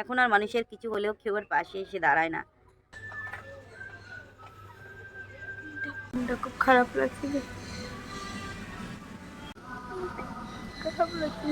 এখন আর মানুষের কিছু হলেও কেউ আর পাশে এসে দাঁড়ায় না। খুব খারাপ লাগছে খারাপ লাগছে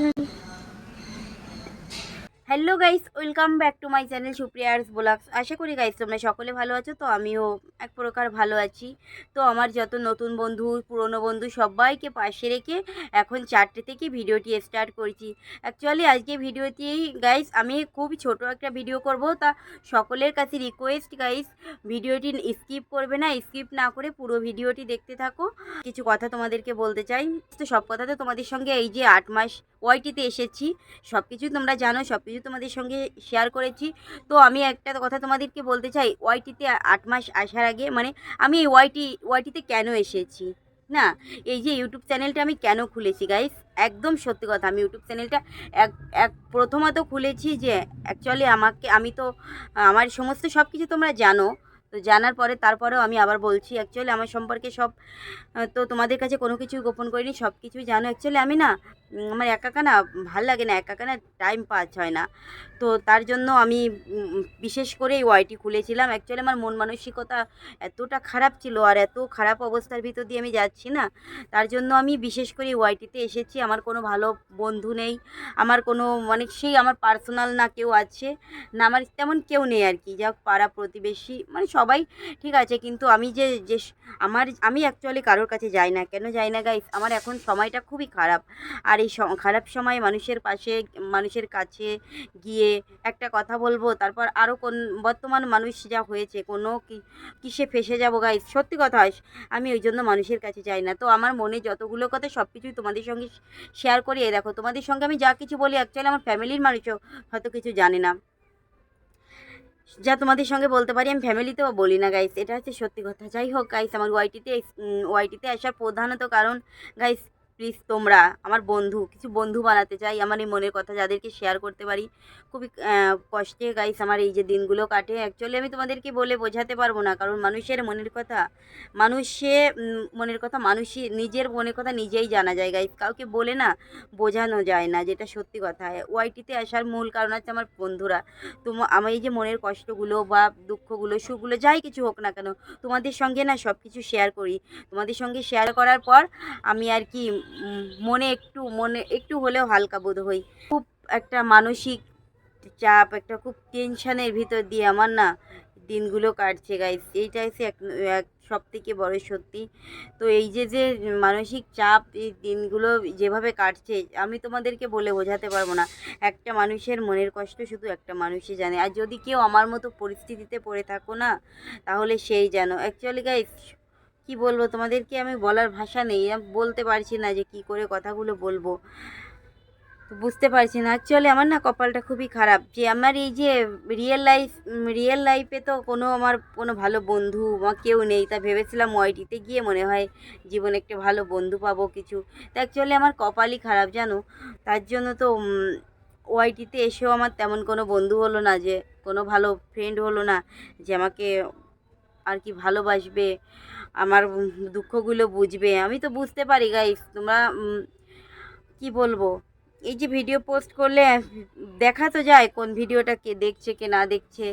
hello guys welcome back to my channel Supriya's blogs আশা করি গাইস তোমরা সকলে ভালো আছো। তো আমিও এক প্রকার ভালো আছি। তো আমার যত নতুন বন্ধু, পুরনো বন্ধু, সবাইকে পাশে রেখে এখন চারটে থেকে ভিডিওটি স্টার্ট করছি। অ্যাকচুয়ালি আজকে ভিডিওতেই গাইস আমি খুব ছোট একটা ভিডিও করব। তা সকলের কাছে রিকোয়েস্ট গাইস ভিডিওটি স্কিপ করবে না স্কিপ না করে পুরো ভিডিওটি দেখতে থাকো। কিছু কথা তোমাদেরকে বলতে চাই। তো সব কথা তো তোমাদের সঙ্গে এই যে আট মাস ওয়াইটিতে এসেছি। সব কিছুই তোমরা জানো সব কিছু তোমাদের সঙ্গে শেয়ার করেছি। তো আমি একটা কথা তোমাদেরকে বলতে চাই, ওয়াইটিতে আট মাস আসার আগে মানে আমি এই ওয়াইটি, ওয়াইটিতে কেন এসেছি? না, এই যে ইউটিউব চ্যানেলটা আমি কেন খুলেছি গাইস একদম সত্যি কথা, আমি ইউটিউব চ্যানেলটা এক এক প্রথমত খুলেছি যে অ্যাকচুয়ালি আমাকে, আমি তো, আমার সমস্ত সব কিছু তোমরা জানো। তো জানার পরে, তারপরেও আমি আবার বলছি অ্যাকচুয়ালি আমার সম্পর্কে সব, তো তোমাদের কাছে কোনো কিছুই গোপন করিনি সব কিছুই জানো। অ্যাকচুয়ালি আমি না আমার একা একা না ভালো লাগে না একা একা না টাইম পাস হয় না। তো তার জন্য আমি বিশেষ করে এই ওয়াইটি খুলেছিলাম। অ্যাকচুয়ালি আমার মন মানসিকতা এতটা খারাপ ছিল আর এত খারাপ অবস্থার ভিতর দিয়ে আমি যাচ্ছি না। তার জন্য আমি বিশেষ করে এই ওয়াইটিতে এসেছি। আমার কোনো ভালো বন্ধু নেই। আমার কোনো মানে সেই আমার পার্সোনাল না কেউ আছে। না আমার তেমন কেউ নেই আর কি। যা পাড়া প্রতিবেশী মানে সবাই ঠিক আছে। কিন্তু আমি যে যে আমার, আমি অ্যাকচুয়ালি কারোর কাছে যাই না। কেন যাই না গাইস আমার এখন সময়টা খুবই খারাপ। আর এই স- খারাপ সময় মানুষের পাশে, মানুষের কাছে গিয়ে একটা কথা বলব, তারপর আরও কোন, বর্তমান মানুষ যা হয়েছে, কোনো কিসে ফেসে যাব গাইস সত্যি কথা, আমি ওই জন্য মানুষের কাছে যাই না। তো আমার মনে যতগুলো কথা সব কিছুই তোমাদের সঙ্গে শেয়ার করি, এই দেখো, তোমাদের সঙ্গে আমি যা কিছু বলি অ্যাকচুয়ালি আমার ফ্যামিলির মানুষও হয়তো কিছু জানে না। যা তোমাদের সঙ্গে বলতে পারি, আমি ফ্যামিলিতেও বলি না গাইস এটা হচ্ছে সত্যি কথা। যাই হোক গাইস আমার ওয়াইটিতে ওয়াইটিতে আসার প্রধানত কারণ গাইস প্লিজ তোমরা, আমার বন্ধু, কিছু বন্ধু বানাতে চাই আমার এই মনের কথা, যাদেরকে শেয়ার করতে পারি। খুবই কষ্টে গাইস আমার এই যে দিনগুলো কাটে। অ্যাকচুয়ালি আমি তোমাদেরকে বলে বোঝাতে পারব না, কারণ মানুষের মনের কথা, মানুষে মনের কথা মানুষই, নিজের মনের কথা নিজেই জানা যায় গাইস কাউকে বলে না, বোঝানো যায় না, যেটা সত্যি কথা। ওয়াইটিতে আসার মূল কারণ হচ্ছে আমার বন্ধুরা। তোমা আমার এই যে মনের কষ্টগুলো বা দুঃখগুলো, সুখগুলো যাই কিছু হোক না কেন, তোমাদের সঙ্গে না সব কিছু শেয়ার করি। তোমাদের সঙ্গে শেয়ার করার পর, আমি আর কি মনে একটু মনে একটু হলেও হালকা বোধ হই। খুব একটা মানসিক চাপ, একটা খুব টেনশনের ভিতর দিয়ে আমার না দিনগুলো কাটছে গাইস এইটা এক এক সব থেকে বড় সত্যি। তো এই যে যে মানসিক চাপ এই দিনগুলো যেভাবে কাটছে, আমি তোমাদেরকে বলে বোঝাতে পারব না। একটা মানুষের মনের কষ্ট শুধু একটা মানুষই জানে। আর যদি কেউ আমার মতো পরিস্থিতিতে পড়ে থাকো না, তাহলে সেই জানো অ্যাকচুয়ালি গাইস কি বলব? তোমাদেরকে আমি বলার ভাষা নেই। বলতে পারছি না যে কি করে কথাগুলো বলব। বুঝতে পারছি না। অ্যাকচুয়ালি আমার না কপালটা খুবই খারাপ। যে আমার এই যে রিয়েল লাইফ রিয়েল লাইফে তো কোনো আমার কোনো ভালো বন্ধু বা কেউ নেই। তা ভেবেছিলাম ওয়াইটিতে গিয়ে মনে হয় জীবনে একটা ভালো বন্ধু পাবো কিছু। তো অ্যাকচুয়ালি আমার কপালই খারাপ, জানো? তার জন্য তো ওয়াইটিতে এসেও আমার তেমন কোনো বন্ধু হলো না, যে কোনো ভালো ফ্রেন্ড হলো না, যে আমাকে আর কি ভালোবাসবে। আমার দুঃখগুলো বুঝবে। আমি তো বুঝতে পারি গাইস তোমরা কি বলব? এই যে ভিডিও পোস্ট করলে, দেখা তো যায় কোন ভিডিওটা কে দেখছে, কে না দেখছে।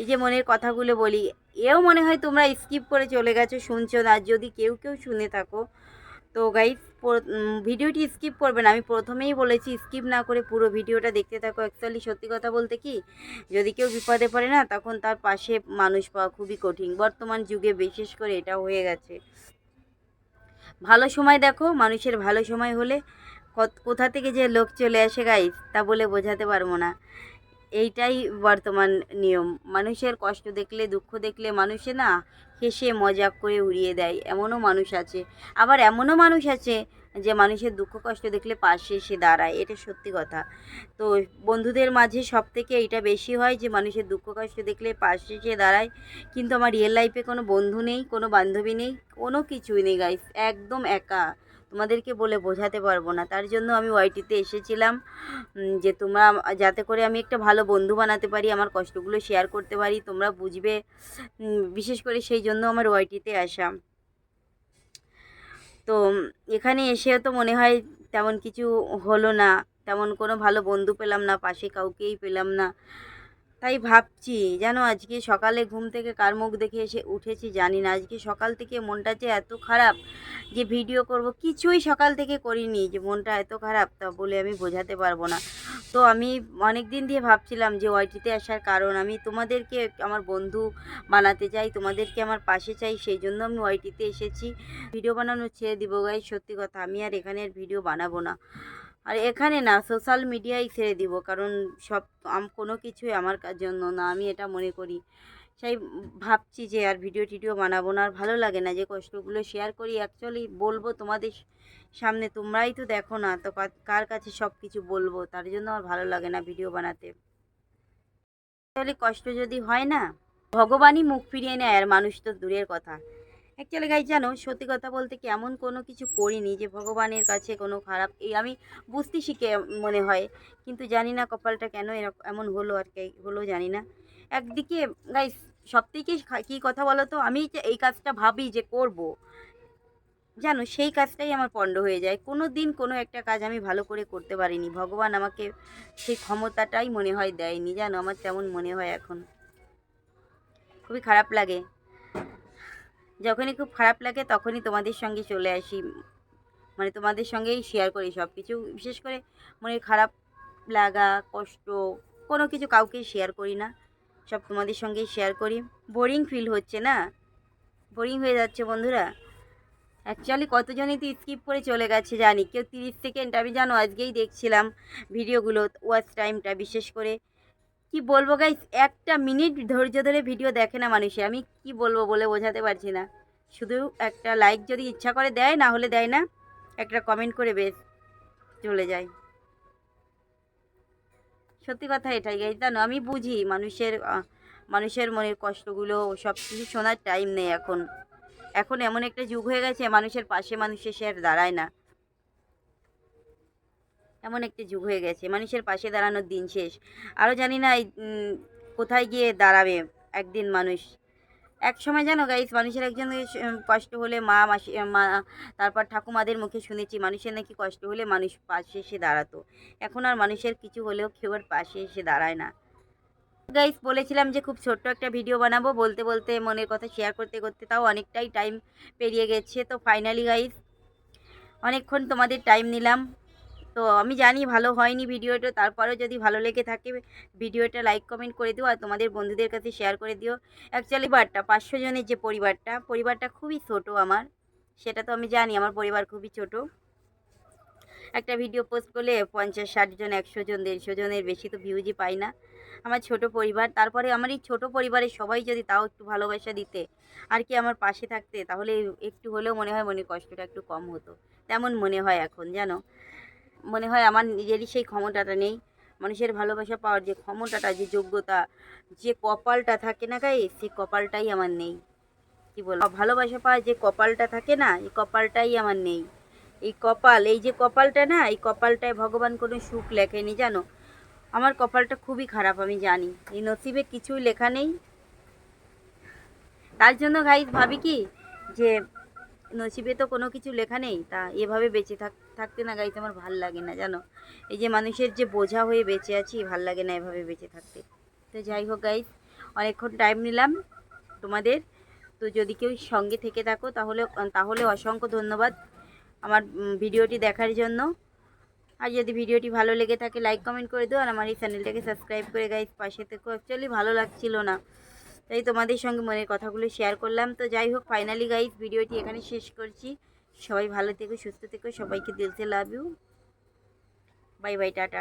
এই যে মনের কথাগুলো বলি, এও মনে হয় তোমরা স্কিপ করে চলে গেছো, শুনছো না। যদি কেউ কেউ শুনে থাকো তো গাইস ভিডিওটি স্কিপ করবে না আমি প্রথমেই বলেছি স্কিপ না করে পুরো ভিডিওটা দেখতে থাকো। অ্যাকচুয়ালি সত্যি কথা বলতে কি, যদি কেউ বিপদে পড়ে না, তখন তার পাশে মানুষ পাওয়া খুবই কঠিন। বর্তমান যুগে বিশেষ করে এটা হয়ে গেছে। ভালো সময় দেখো, মানুষের ভালো সময় হলে কোথা থেকে যে লোক চলে আসে গাইস তা বলে বোঝাতে পারব না। এইটাই বর্তমান নিয়ম। মানুষের কষ্ট দেখলে, দুঃখ দেখলে মানুষে না হেসে মজা করে উড়িয়ে দেয়। এমনও মানুষ আছে। আবার এমনও মানুষ আছে যে মানুষের দুঃখ কষ্ট দেখলে পাশে এসে দাঁড়ায়। এটা সত্যি কথা। তো বন্ধুদের মাঝে সব থেকে এটা বেশি হয় যে মানুষের দুঃখ কষ্ট দেখলে পাশে এসে দাঁড়ায়। কিন্তু আমার রিয়েল লাইফে কোনো বন্ধু নেই, কোনো বান্ধবী নেই, কোনো কিছুই নেই গাইস একদম একা। তোমাদেরকে বলে বোঝাতে পারব না। তার জন্য আমি ওয়াইটিতে এসেছিলাম যে তোমরা যাতে করে আমি একটা ভালো বন্ধু বানাতে পারি, আমার কষ্টগুলো শেয়ার করতে পারি, তোমরা বুঝবে বিশেষ করে সেই জন্য আমার ওয়াইটিতে আসা। তো এখানে এসেও তো মনে হয় তেমন কিছু হলো না, তেমন কোনো ভালো বন্ধু পেলাম না, পাশে কাউকেই পেলাম না। তাই ভাবছি যেন আজকে সকালে ঘুম থেকে কার মুখ দেখে এসে উঠেছি জানি না। আজকে সকাল থেকে মনটা যে এত খারাপ যে ভিডিও করব, কিছুই সকাল থেকে করিনি যে মনটা এত খারাপ তা বলে আমি বোঝাতে পারব না। তো আমি অনেক দিন দিয়ে ভাবছিলাম যে ওয়াইটিতে আসার কারণ, আমি তোমাদেরকে আমার বন্ধু বানাতে চাই, তোমাদেরকে আমার পাশে চাই, সেই জন্য আমি ওয়াইটিতে এসেছি। ভিডিও বানানো ছেড়ে দিব গাই সত্যি কথা, আমি আর এখানে আর ভিডিও বানাবো না। আর এখানে না সোশ্যাল মিডিয়ায় ছেড়ে দিব। কারণ সব কোনো কিছুই আমার জন্য না। আমি এটা মনে করি। সেই ভাবছি যে আর ভিডিও টিডিও বানাবো না। আর ভালো লাগে না যে কষ্টগুলো শেয়ার করি। অ্যাকচুয়ালি বলব তোমাদের সামনে, তোমরাই তো দেখো না। তো কার কাছে সব কিছু বলব? তার জন্য আমার ভালো লাগে না ভিডিও বানাতে। অ্যাকচুয়ালি কষ্ট যদি হয় না, ভগবানই মুখ ফিরিয়ে নেয়। আর মানুষ তো দূরের কথা। অ্যাকচুয়ালি গাই জানো, সত্যি কথা বলতে কি এমন কোনো কিছু করিনি যে ভগবানের কাছে কোনো খারাপ এই আমি বুঝতে শিখে মনে হয়, কিন্তু জানি না কপালটা কেন এরক- এমন হলো আর কি, হলো জানি না। একদিকে গাইস সব থেকে কী কথা বলো তো, আমি এই কাজটা ভাবি যে করব, জানো সেই কাজটাই আমার পণ্ড হয়ে যায়। কোনো দিন কোনো একটা কাজ আমি ভালো করে করতে পারিনি, ভগবান আমাকে সেই ক্ষমতাটাই মনে হয় দেয়নি, জানো আমার তেমন মনে হয় এখন। খুবই খারাপ লাগে। যখনই খুব খারাপ লাগে তখনই তোমাদের সঙ্গে চলে আসি। মানে তোমাদের সঙ্গেই শেয়ার করি সব কিছু বিশেষ করে মনের খারাপ লাগা, কষ্ট, কোনো কিছু কাউকে শেয়ার করি না। সব তোমাদের সঙ্গেই শেয়ার করি। বোরিং ফিল হচ্ছে না? বোরিং হয়ে যাচ্ছে বন্ধুরা। অ্যাকচুয়ালি কতজনই তো স্কিপ করে চলে গেছে জানি। কেউ তিরিশ সেকেন্ড আমি জানো আজকেই দেখছিলাম ভিডিওগুলো ওয়াচ টাইমটা বিশেষ করে। কি বলব গাইস একটা মিনিট ধৈর্য ধরে ভিডিও দেখে না মানুষে। আমি কি বলব বলে বোঝাতে পারছি না। শুধু একটা লাইক যদি ইচ্ছা করে দেয়, না হলে দেয় না। একটা কমেন্ট করে বেশ, চলে যায়। সত্যি কথা এটাই গাইজ জানো, আমি বুঝি মানুষের মানুষের মনের কষ্টগুলো, সব কিছু শোনার টাইম নেই এখন। এখন এমন একটা যুগ হয়ে গেছে, মানুষের পাশে মানুষের সে আর দাঁড়ায় না। এমন একটি যুগ হয়ে গেছে। মানুষের পাশে দাঁড়ানোর দিন শেষ। আরও জানি না কোথায় গিয়ে দাঁড়াবে একদিন মানুষ। এক সময় জানো গাইস মানুষের একজন কষ্ট হলে মা, মাসি মা, তারপর ঠাকুমাদের মুখে শুনেছি, মানুষের নাকি কষ্ট হলে মানুষ পাশে এসে দাঁড়াতো। এখন আর মানুষের কিছু হলেও কেউ আর পাশে এসে দাঁড়ায় না। গাইস বলেছিলাম যে খুব ছোট্ট একটা ভিডিও বানাবো। বলতে বলতে মনের কথা শেয়ার করতে করতে তাও অনেকটাই টাইম পেরিয়ে গেছে। তো ফাইনালি গাইস অনেকক্ষণ তোমাদের টাইম নিলাম। তো আমি জানি ভালো হয়নি ভিডিওটা, তারপরেও যদি ভালো লেগে থাকে ভিডিওটা লাইক, কমেন্ট করে দিও আর তোমাদের বন্ধুদের কাছে শেয়ার করে দিও। অ্যাকচুয়ালি বারটা পাঁচশো জনের যে পরিবারটা পরিবারটা খুবই ছোট আমার, সেটা তো আমি জানি আমার পরিবার খুবই ছোট। একটা ভিডিও পোস্ট করলে পঞ্চাশ, ষাট জন, একশো জন, দেড়শো জনের বেশি তো ভিউজই পাই না। আমার ছোট পরিবার, তারপরে আমার এই ছোটো পরিবারের সবাই যদি তাও একটু ভালোবাসা দিতে আর কি আমার পাশে থাকতে, তাহলে একটু হলেও মনে হয় মনে কষ্টটা একটু কম হতো। তেমন মনে হয় এখন, জানো? মনে হয় আমার নিজেরই সেই ক্ষমতাটা নেই। মানুষের ভালোবাসা পাওয়ার যে ক্ষমতাটা, যে যোগ্যতা, যে কপালটা থাকে না গায়ে সেই কপালটাই আমার নেই। কি বল ভালোবাসা পাওয়ার যে কপালটা থাকে না, এই কপালটাই আমার নেই। এই কপাল, এই যে কপালটা না, এই কপালটায় ভগবান কোনো সুখ লেখেনি, জানো? আমার কপালটা খুবই খারাপ, আমি জানি। এই নসিবে কিছুই লেখা নেই। তার জন্য গাইজ ভাবি কি, যে নসিবে তো কোনো কিছু লেখা নেই, তা এভাবে বেঁচে থাক, থাকতে না গাইতে আমার ভালো লাগে না, জানো? এই যে মানুষের যে বোঝা হয়ে বেঁচে আছি, ভালো লাগে না এভাবে বেঁচে থাকতে। তো যাই হোক গাইজ অনেকক্ষণ টাইম নিলাম তোমাদের। তো যদি কেউ সঙ্গে থেকে থাকো, তাহলে তাহলে অসংখ্য ধন্যবাদ আমার ভিডিওটি দেখার জন্য। আর যদি ভিডিওটি ভালো লেগে থাকে লাইক কমেন্ট করে দিও। আর আমার এই চ্যানেলটাকে সাবস্ক্রাইব করে গাইজ পাশে থেকো। অ্যাকচুয়ালি ভালো লাগছিল না। তাই তোমাদের সঙ্গে মনের কথাগুলো শেয়ার করলাম। তো যাই হোক ফাইনালি গাইজ ভিডিওটি এখানে শেষ করছি। সবাই ভালো থেকো, সুস্থ থেকো, সবাইকে দিলতে love you bye bye tata.